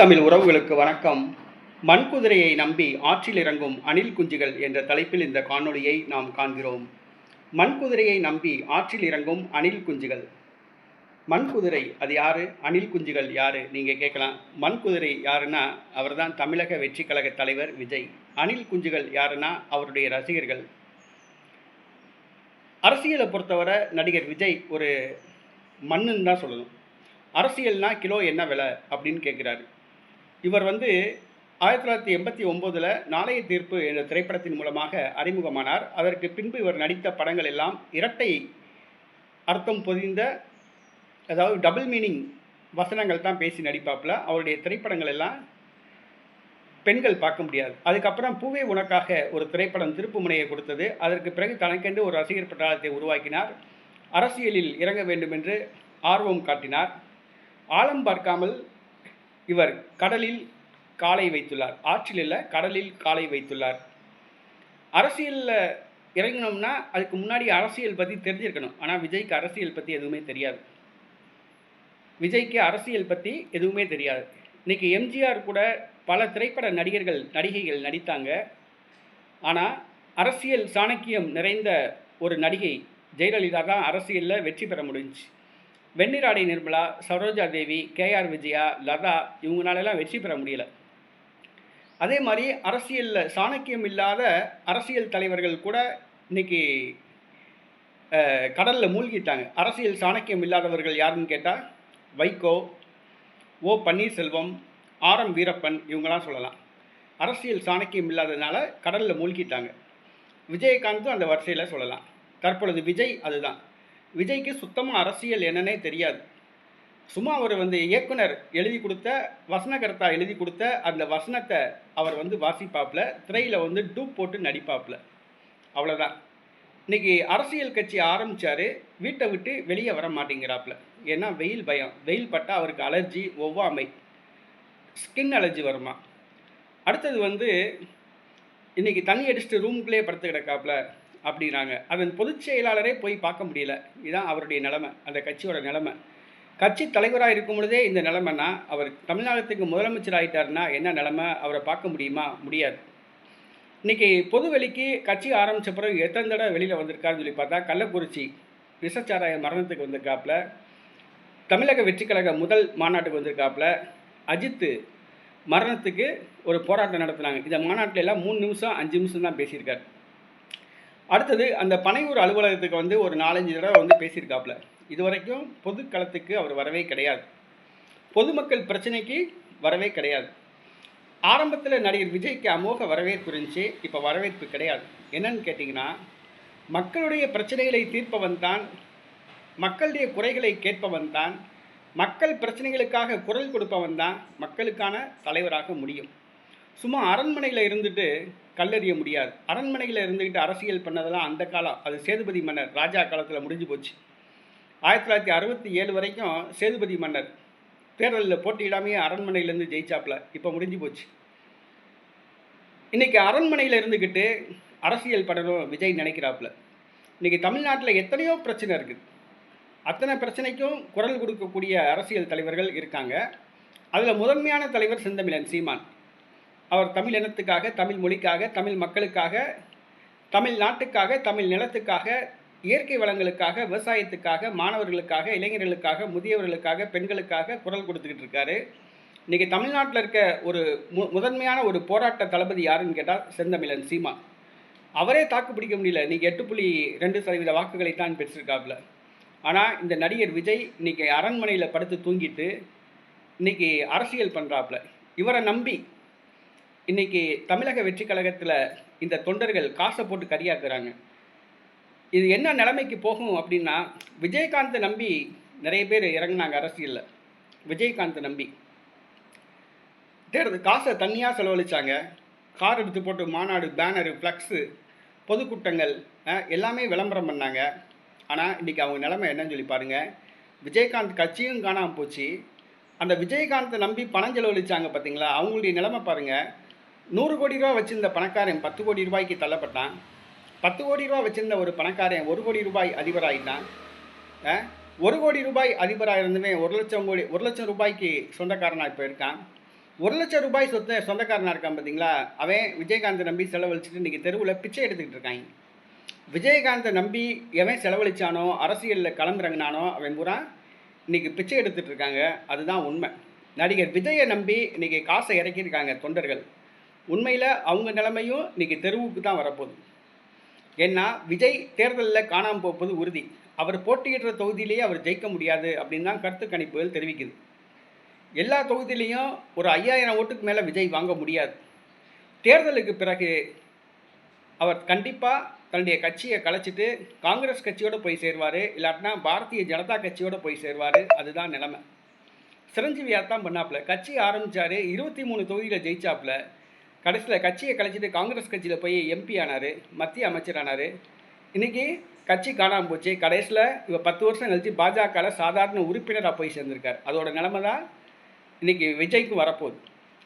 தமிழ் உறவுகளுக்கு வணக்கம். மண்குதிரையை நம்பி ஆற்றில் இறங்கும் அணில் குஞ்சுகள் என்ற தலைப்பில் இந்த காணொளியை நாம் காண்கிறோம். மண்குதிரையை நம்பி ஆற்றில் இறங்கும் அணில் குஞ்சுகள். மண்குதிரை அது யாரு? அணில் குஞ்சுகள் யாரு? நீங்க கேட்கலாம். மண்குதிரை யாருன்னா அவர்தான் தமிழக வெற்றி கழக தலைவர் விஜய். அணில் குஞ்சுகள் யாருன்னா அவருடைய ரசிகர்கள். அரசியலை பொறுத்தவரை நடிகர் விஜய் ஒரு மண்ணுன்னு தான் சொல்லணும். அரசியல்னா கிலோ என்ன விலை அப்படின்னு கேட்குறாரு. இவர் வந்து ஆயிரத்தி தொள்ளாயிரத்தி எண்பத்தி ஒம்போதில் நாளைய தீர்ப்பு என்ற திரைப்படத்தின் மூலமாக அறிமுகமானார். அதற்கு பின்பு இவர் நடித்த படங்கள் எல்லாம் இரட்டை அர்த்தம் பொதிந்த அதாவது டபுள் மீனிங் வசனங்கள் தான் பேசி நடிப்பாப்பில். அவருடைய திரைப்படங்கள் எல்லாம் பெண்கள் பார்க்க முடியாது. அதுக்கப்புறம் பூவே உனக்காக ஒரு திரைப்படம் திருப்பு முனையை கொடுத்தது. அதற்கு பிறகு தனக்கென்று ஒரு ரசிகர் பட்டாளத்தை உருவாக்கினார். அரசியலில் இறங்க வேண்டும் என்று ஆர்வம் காட்டினார். ஆழம் பார்க்காமல் இவர் கடலில் காலை வைத்துள்ளார். ஆற்றில் இல்லை கடலில் காலை வைத்துள்ளார். அரசியலில் இறங்கினோம்னா அதுக்கு முன்னாடி அரசியல் பற்றி தெரிஞ்சிருக்கணும். ஆனால் விஜய்க்கு அரசியல் பற்றி எதுவுமே தெரியாது. விஜய்க்கு அரசியல் பற்றி எதுவுமே தெரியாது. இன்றைக்கி எம்ஜிஆர் கூட பல திரைப்பட நடிகர்கள் நடிகைகள் நடித்தாங்க. ஆனால் அரசியல் சாணக்கியம் நிறைந்த ஒரு நடிகை ஜெயலலிதா தான் அரசியலில் வெற்றி பெற முடிஞ்சு வெண்ணிராடை நிர்மலா சரோஜா தேவி கேஆர் விஜயா லதா இவங்களாலெல்லாம் வெற்றி பெற முடியல. அதே மாதிரி அரசியலில் சாணக்கியம் இல்லாத அரசியல் தலைவர்கள் கூட இன்னைக்கு கடலில் மூழ்கிட்டாங்க. அரசியல் சாணக்கியம் இல்லாதவர்கள் யாருன்னு கேட்டால் Vaiko O Panneerselvam R M Veerappan இவங்களாம் சொல்லலாம். அரசியல் சாணக்கியம் இல்லாததுனால கடலில் மூழ்கிட்டாங்க. விஜயகாந்தும் அந்த வரிசையில் சொல்லலாம். தற்பொழுது விஜய் அதுதான். விஜய்க்கு சுத்தமாக அரசியல் என்னன்னே தெரியாது. சும்மா அவர் வந்து இயக்குனர் எழுதி கொடுத்த வசனகர்த்தா எழுதி கொடுத்த அந்த வசனத்தை அவர் வந்து வாசிப்பாப்பில் திரையில் வந்து டூப் போட்டு நடிப்பாப்புல. அவ்வளோதான் இன்னைக்கு அரசியல் கட்சி ஆரம்பித்தார் வீட்டை விட்டு வெளியே வர மாட்டேங்கிறாப்புல. ஏன்னா வெயில் பயம். வெயில் பட்டால் அவருக்கு அலர்ஜி ஒவ்வாமை. ஸ்கின் அலர்ஜி வருமா? அடுத்தது வந்து இன்றைக்கி தண்ணி அடிச்சுட்டு ரூம்குள்ளேயே படுத்து கிடக்காப்புல. அப்படின்னாங்க. அதன் பொதுச் செயலாளரே போய் பார்க்க முடியல. இதுதான் அவருடைய நிலைமை அந்த கட்சியோட நிலைமை. கட்சி தலைவராக இருக்கும் பொழுதே இந்த நிலைமைனா அவர் தமிழ்நாட்டுக்கு முதலமைச்சர் ஆகிட்டார்னா என்ன நிலைமை? அவரை பார்க்க முடியுமா? முடியாது. இன்னைக்கு பொதுவெளிக்கு கட்சி ஆரம்பித்த பிறகு எத்தனை தடவை வெளியில் வந்திருக்காருன்னு சொல்லி பார்த்தா கள்ளக்குறிச்சி விஷச்சாராய மரணத்துக்கு வந்திருக்காப்புல. தமிழக வெற்றி கழக முதல் மாநாட்டுக்கு வந்திருக்காப்புல. அஜித்து மரணத்துக்கு ஒரு போராட்டம் நடத்துனாங்க. இந்த மாநாட்டில் எல்லாம் மூணு நிமிஷம் அஞ்சு நிமிஷம் தான் பேசியிருக்காரு. அடுத்தது அந்த பனையூர் அலுவலகத்துக்கு வந்து ஒரு நாலஞ்சு தடவை வந்து பேசியிருக்காப்புல இது வரைக்கும் பொது களத்துக்கு அவர் வரவே கிடையாது. பொதுமக்கள் பிரச்சனைக்கு வரவே கிடையாது. ஆரம்பத்தில் நடிகர் விஜய்க்கு அமோக வரவேற்பு இருந்துச்சு இப்போ வரவேற்பு கிடையாது. என்னன்னு கேட்டிங்கன்னா மக்களுடைய பிரச்சனைகளை தீர்ப்பவன் தான் மக்களுடைய குறைகளை கேட்பவன் தான் மக்கள் பிரச்சனைகளுக்காக குரல் கொடுப்பவன் தான் மக்களுக்கான தலைவராக முடியும். சும்மா அரண்மனையில் இருந்துட்டு கல்லறிய முடியாது. அரண்மனையில் இருந்துக்கிட்டு அரசியல் பண்ணதெல்லாம் அந்த காலம். அது சேதுபதி மன்னர் ராஜா காலத்தில் முடிஞ்சு போச்சு. ஆயிரத்தி தொள்ளாயிரத்தி அறுபத்தி ஏழு வரைக்கும் சேதுபதி மன்னர் தேர்தலில் போட்டியிடாமையே அரண்மனையிலேருந்து ஜெயிச்சாப்ல. இப்போ முடிஞ்சு போச்சு. இன்னைக்கு அரண்மனையில் இருந்துக்கிட்டு அரசியல் பண்ணணும் விஜய் நினைக்கிறாப்புல இன்னைக்கு தமிழ்நாட்டில் எத்தனையோ பிரச்சனை இருக்குது அத்தனை பிரச்சனைக்கும் குரல் கொடுக்கக்கூடிய அரசியல் தலைவர்கள் இருக்காங்க. அதில் முதன்மையான தலைவர் செந்தமிழன் சீமான். அவர் தமிழ் இனத்துக்காக தமிழ் மொழிக்காக தமிழ் மக்களுக்காக தமிழ் நாட்டுக்காக தமிழ் நிலத்துக்காக இயற்கை வளங்களுக்காக விவசாயத்துக்காக மாணவர்களுக்காக இளைஞர்களுக்காக முதியவர்களுக்காக பெண்களுக்காக குரல் கொடுத்துக்கிட்டு இருக்காரு. இன்றைக்கி தமிழ்நாட்டில் இருக்க ஒரு மு முதன்மையான ஒரு போராட்ட தளபதி யாருன்னு கேட்டால் செந்தமிழன் சீமா. அவரே தாக்கு பிடிக்க முடியல. இன்றைக்கி எட்டு புள்ளி ரெண்டு சதவீத வாக்குகளை தான் பெற்றிருக்காப்புல. ஆனால் இந்த நடிகர் விஜய் இன்றைக்கி அரண்மனையில் படுத்து தூங்கிட்டு இன்றைக்கி அரசியல் பண்ணுறாப்புல இவரை நம்பி இன்னைக்கு தமிழக வெற்றி கழகத்தில் இந்த தொண்டர்கள் காசை போட்டு கரியாக்குறாங்க. இது என்ன நிலைமைக்கு போகும் அப்படின்னா விஜயகாந்தை நம்பி நிறைய பேர் இறங்குனாங்க அரசியலில். விஜயகாந்தை நம்பி. தேர்தல் காசை தனியாக செலவழிச்சாங்க. கார் எடுத்து போட்டு மாநாடு பேனரு ஃப்ளக்ஸு பொதுக்கூட்டங்கள் எல்லாமே விளம்பரம் பண்ணாங்க. ஆனால் இன்றைக்கி அவங்க நிலைமை என்னன்னு சொல்லி பாருங்கள் விஜயகாந்த் கட்சியும் காணாமல் போச்சு. அந்த விஜயகாந்தை நம்பி பணம் செலவழித்தாங்க பார்த்தீங்களா அவங்களுடைய நிலைமை பாருங்கள் நூறு கோடி ரூபா வச்சிருந்த பணக்காரன் பத்து கோடி ரூபாய்க்கு தள்ளப்பட்டான். பத்து கோடி ரூபா வச்சிருந்த ஒரு பணக்காரன் ஒரு கோடி ரூபாய் அதிபராகிட்டான் ஒரு கோடி ரூபாய் அதிபராக இருந்துமே ஒரு லட்சம் கோடி ஒரு லட்சம் ரூபாய்க்கு சொந்தக்காரனாக இப்போ இருக்கான். ஒரு லட்சம் ரூபாய் சொத்த சொந்தக்காரனா இருக்கான் பார்த்தீங்களா அவன் விஜயகாந்தை நம்பி செலவழிச்சிட்டு இன்றைக்கி தெருவில் பிச்சை எடுத்துக்கிட்டு இருக்காங்க விஜயகாந்தை நம்பி எவன் செலவழிச்சானோ அரசியலில் களமிறங்கினானோ அவன் பூரா இன்றைக்கி பிச்சை எடுத்துகிட்டு இருக்காங்க. அதுதான் உண்மை. நடிகர் விஜயை நம்பி இன்றைக்கி காசை இறக்கியிருக்காங்க தொண்டர்கள். உண்மையில் அவங்க நிலைமையும் இன்றைக்கி தெருவுக்கு தான் வரப்போகுது. ஏன்னா விஜய் தேர்தலில் காணாமல் போவது உறுதி. அவர் போட்டியிடுற தொகுதியிலேயே அவர் ஜெயிக்க முடியாது அப்படின்னு தான் கருத்து கணிப்புகள் தெரிவிக்குது. எல்லா தொகுதியிலையும் ஒரு ஐயாயிரம் ஓட்டுக்கு மேலே விஜய் வாங்க முடியாது. தேர்தலுக்கு பிறகு அவர் கண்டிப்பாக தன்னுடைய கட்சியை கலைச்சிட்டு காங்கிரஸ் கட்சியோடு போய் சேருவார் இல்லாட்டினா பாரதிய ஜனதா கட்சியோடு போய் சேருவார். அதுதான் நிலைமை. சிரஞ்சீவியார் தான் பண்ணாப்புல. கட்சி ஆரம்பித்தார் இருபத்தி மூணு தொகுதியில் ஜெயிச்சாப்புல. கடைசியில் கட்சியை கலைச்சிட்டு காங்கிரஸ் கட்சியில் போய் எம்பி ஆனார் மத்திய அமைச்சர் ஆனார். இன்றைக்கி கட்சி காணாமல் போச்சு. கடைசியில் இவர் பத்து வருஷம் கழிச்சு பாஜகவில் சாதாரண உறுப்பினராக போய் சேர்ந்திருக்கார். அதோட நிலமை தான் இன்றைக்கி விஜய்க்கு வரப்போகுது.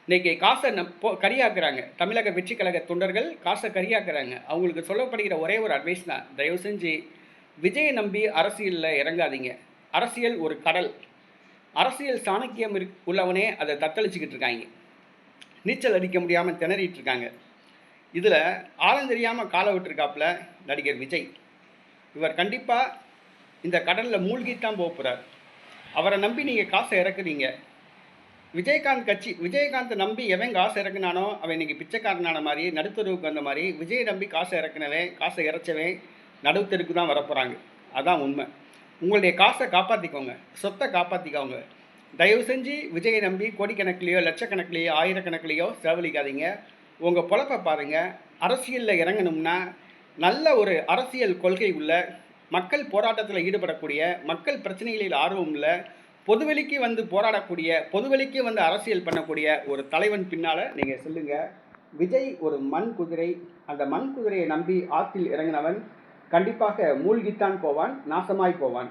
இன்றைக்கி காசை நம் போ கரியாக்குறாங்க. தமிழக வெற்றி கழக தொண்டர்கள் காசை கரியாக்குறாங்க. அவங்களுக்கு சொல்லப்படுகிற ஒரே ஒரு அட்வைஸ் தான். தயவு செஞ்சு விஜயை நம்பி அரசியலில் இறங்காதீங்க. அரசியல் ஒரு கடல். அரசியல் சாணக்கியம் இருக் உள்ளவனே அதை தத்தளிச்சுக்கிட்டு இருக்காங்க. நீச்சல் அடிக்க முடியாமல் திணறிட்டு இருக்காங்க இதில் ஆழம் தெரியாமல் காலை விட்டுருக்காப்புல நடிகர் விஜய். இவர் கண்டிப்பாக இந்த கடலில் மூழ்கித்தான் போக போகிறார் அவரை நம்பி நீங்கள் காசை இறக்குறீங்க. விஜயகாந்த் கட்சி விஜயகாந்தை நம்பி எவன் காசு இறக்குனானோ அவன் இன்றைக்கி பிச்சைக்காரனான மாதிரி நடுத்தருவுக்கு வந்த மாதிரி விஜயை நம்பி காசை இறக்குனவன் காசை இறைச்சவன் நடுத்தருக்கு தான் வரப்போகிறாங்க அதான் உண்மை. உங்களுடைய காசை காப்பாற்றிக்கோங்க சொத்தை காப்பாற்றிக்கோங்க தயவு செஞ்சு விஜயை நம்பி கோடிக்கணக்கிலேயோ லட்சக்கணக்கிலேயோ ஆயிரக்கணக்கிலேயோ செலவழிக்காதீங்க. உங்கள் பொழப்பை பாருங்கள் அரசியலில் இறங்கணும்னா நல்ல ஒரு அரசியல் கொள்கை உள்ள மக்கள் போராட்டத்தில் ஈடுபடக்கூடிய மக்கள் பிரச்சனைகளில் ஆர்வம் உள்ள பொதுவெளிக்கு வந்து போராடக்கூடிய பொதுவெளிக்கு வந்து அரசியல் பண்ணக்கூடிய ஒரு தலைவன் பின்னால் நீங்கள் சொல்லுங்கள் விஜய் ஒரு மண் குதிரை. அந்த மண் குதிரையை நம்பி ஆற்றில் இறங்கினவன் கண்டிப்பாக மூழ்கித்தான் போவான் நாசமாய் போவான்.